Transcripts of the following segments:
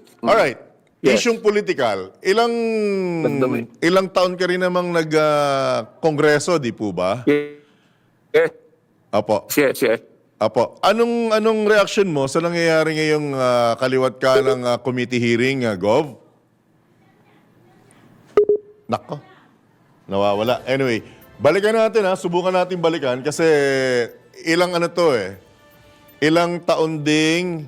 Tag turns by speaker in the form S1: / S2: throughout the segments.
S1: democratic.
S2: Alright.
S1: Yes.
S2: Isyong political, ilang
S1: Nagdami.
S2: ilang taon ka rin namang nag-kongreso, di po ba?
S1: Yes,
S2: Apo.
S1: yes, yes.
S2: Apo. Anong anong reaction mo sa nangyayari ngayong ah, kaliwat ka ng ah, committee hearing, ah, Gov? Nako. Nawawala. Anyway, balikan natin ha. Subukan natin balikan kasi ilang ano to eh. Ilang taon ding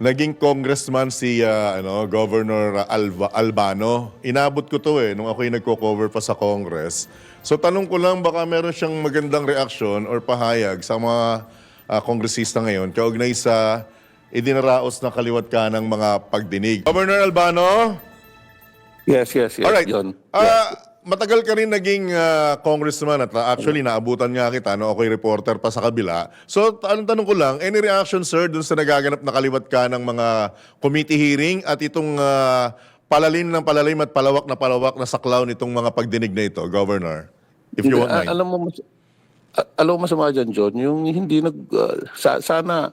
S2: naging congressman si ah, ano, Governor Alba, Albano. Inabot ko to eh nung ako'y nagko-cover pa sa Congress. So tanong ko lang baka meron siyang magandang reaksyon or pahayag sa mga ah, kongresista ngayon kaugnay sa idinaraos na kaliwat ka ng mga pagdinig. Governor Albano?
S1: Yes, yes, yes.
S2: Alright.
S1: Yun.
S2: Ah, matagal ka rin naging ah, congressman at ah, actually naabutan nga kita no ako'y reporter pa sa kabila. So tanong tanong ko lang, any reaction sir dun sa nagaganap na kaliwat ka ng mga committee hearing at itong ah, palalim ng palalim at palawak na palawak na saklaw nitong mga pagdinig na ito, Governor? If you
S1: Hindi,
S2: won't
S1: a-
S2: mind.
S1: alam mo, mas, a- alam mo masama dyan, John, yung hindi nag, uh, sa, sana,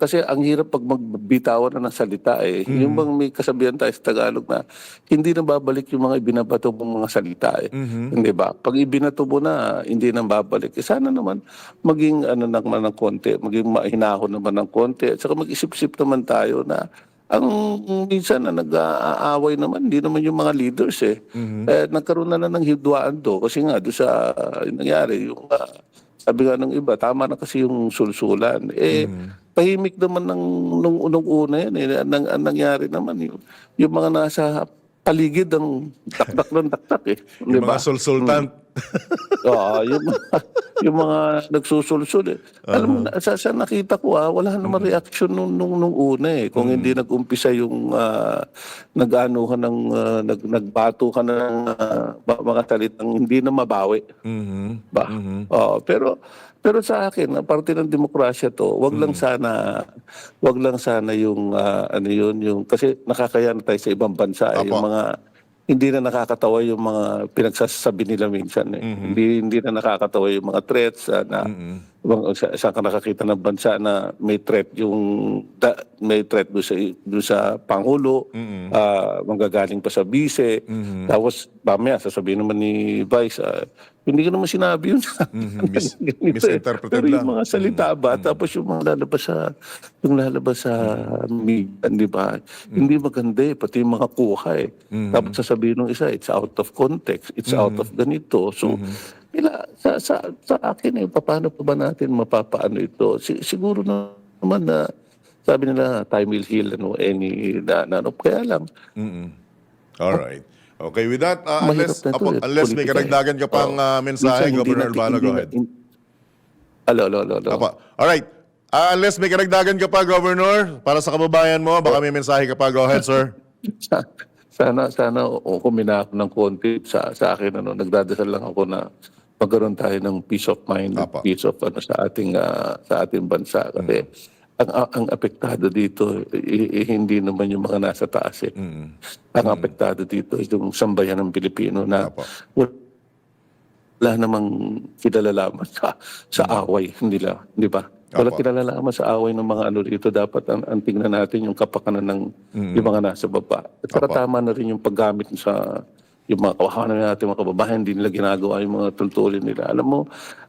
S1: kasi ang hirap pag magbitawan na ng salita eh.
S2: Mm-hmm.
S1: Yung bang may kasabihan tayo sa Tagalog na hindi na babalik yung mga ibinabato mong mga salita eh.
S2: Mm-hmm.
S1: Hindi ba? Pag ibinato mo na, hindi na babalik. Eh, sana naman maging ano naman ng konti, maging mahinahon naman ng konti. At saka mag-isip-isip naman tayo na ang minsan na nag-aaway naman, hindi naman yung mga leaders eh. eh nagkaroon na lang ng hidwaan do kasi nga do sa uh, nangyari yung ah, sabi nga ng iba, tama na kasi yung sulsulan. Eh, tahimik naman ng, nung, nung una yan. Eh. Nang, ang nangyari naman, yung, yung mga nasa paligid ng taktak ng taktak eh.
S2: Yung
S1: ba?
S2: mga sulsultan.
S1: Oo, yung, mga- yung mga nagsusulsul eh. Alam mo, na- sa, sa nakita ko ah, wala naman reaction nung, nung, nung una eh. Kung hindi nag-umpisa yung uh, nag-anuhan ng, ah, nag, nagbato ka ng ah, ba- mga salitang hindi na mabawi.
S2: Mhm.
S1: Ba? Oo, pero pero sa akin, na parte ng demokrasya to, wag lang sana wag lang sana yung ah, ano yun, yung kasi nakakaya na tayo sa ibang bansa eh,
S2: Apo.
S1: yung mga hindi na nakakatawa yung mga pinagsasabi nila minsan eh. Hindi hindi na nakakatawa yung mga threats ah, na Ibang, sa, saan ka nakakita ng bansa na may threat yung da, may threat do sa do sa pangulo ah, manggagaling pa sa bise. Tapos mamaya sasabihin naman ni Vice ah, hindi ko naman sinabi yun.
S2: Mis-
S1: Ganito eh.
S2: misinterpreted
S1: pero yung
S2: lang.
S1: mga salita ba tapos yung mga lalabas sa yung lalabas sa media di ba? Hindi maganda eh pati yung mga kuha eh. Tapos sasabihin ng isa it's out of context it's out of ganito. So ila, sa, sa, sa akin eh, paano pa ba natin mapapaano ito? Si, siguro na, naman na, sabi nila, time will heal ano, any, na, na, ano, kaya lang,
S2: Mm-mm. All right. Okay, with that, uh, unless,
S1: na ito
S2: apo,
S1: eh,
S2: unless may
S1: eh.
S2: karagdagan ka pang
S1: Oo.
S2: uh, mensahe, Governor Albano, go ahead.
S1: Alo, alo, alo, alo.
S2: Apo. All right. Uh, unless may karagdagan ka pa, Governor, para sa kababayan mo, baka may mensahe ka pa. Go ahead, sir.
S1: Sa- sana sana o kumina ako ng konti sa sa akin ano nagdadasal lang ako na magkaroon tayo ng peace of mind
S2: Apa.
S1: peace of ano sa ating ah, sa ating bansa kasi ang, ang ang apektado dito eh, eh, hindi naman yung mga nasa taas eh. Ang apektado dito is yung sambayan ng Pilipino na
S2: Apa.
S1: wala namang kinalalaman sa sa away nila, di ba? Wala kinalalaman sa away ng mga ano dito. Dapat ang, ang tingnan natin yung kapakanan ng yung mga nasa baba. At tama na rin yung paggamit sa yung mga kawahanan natin, mga kababayan, hindi nila ginagawa yung mga tultulin nila. Alam mo,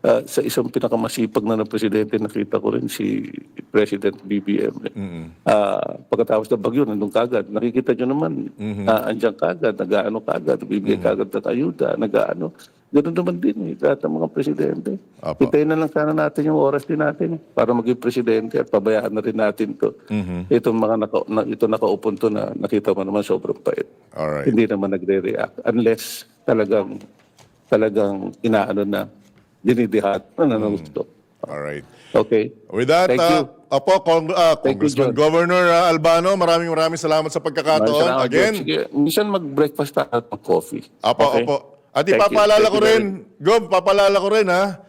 S1: ah, sa isang pinakamasipag na ng presidente, nakita ko rin si President BBM. eh. Ah, pagkatapos ng bagyo, nandun kagad. Nakikita nyo naman, ah, andyan kagad, nag-ano kagad, bibigay kagad ng ayuda, nag-ano. Ganun naman din eh, lahat ng mga presidente.
S2: Apo.
S1: Hintayin na lang sana natin yung oras din natin eh, para maging presidente at pabayaan na rin natin to. Itong mga naka, na, ito nakaupo to na nakita mo naman sobrang pait.
S2: All right.
S1: Hindi naman nagre-react unless talagang talagang inaano na dinidihat na nanusto.
S2: All right.
S1: Okay.
S2: With that,
S1: Thank
S2: uh,
S1: you.
S2: Opo, Cong- uh,
S1: you,
S2: Congressman
S1: John.
S2: Governor uh, Albano, maraming maraming salamat sa pagkakataon.
S1: Salamat,
S2: Again.
S1: Sige, minsan mag-breakfast tayo at mag-coffee.
S2: Apo,
S1: Okay?
S2: opo. At
S1: Thank
S2: ipapaalala ko rin, Gov, papaalala ko rin ha.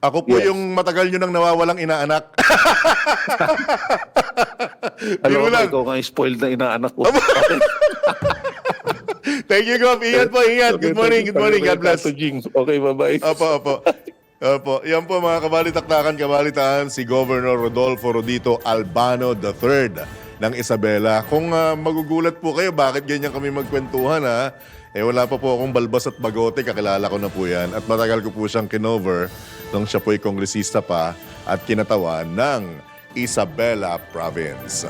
S2: Ako po
S1: Yes.
S2: yung matagal nyo nang nawawalang inaanak.
S1: Alam mo,
S2: lang.
S1: ikaw nga spoiled na inaanak ko.
S2: Thank you, Gov. Ingat po, ingat. Good morning, good morning. God bless.
S1: Okay, bye-bye.
S2: Opo, opo. Opo. Yan po mga kabalitaktakan, kabalitaan, si Governor Rodolfo Rodito Albano III. Ng Isabela. Kung ah, magugulat po kayo, bakit ganyan kami magkwentuhan ha? Eh wala pa po akong balbas at bagote, kakilala ko na po yan. At matagal ko po siyang kinover nung siya po'y kongresista pa at kinatawan ng Isabela Province.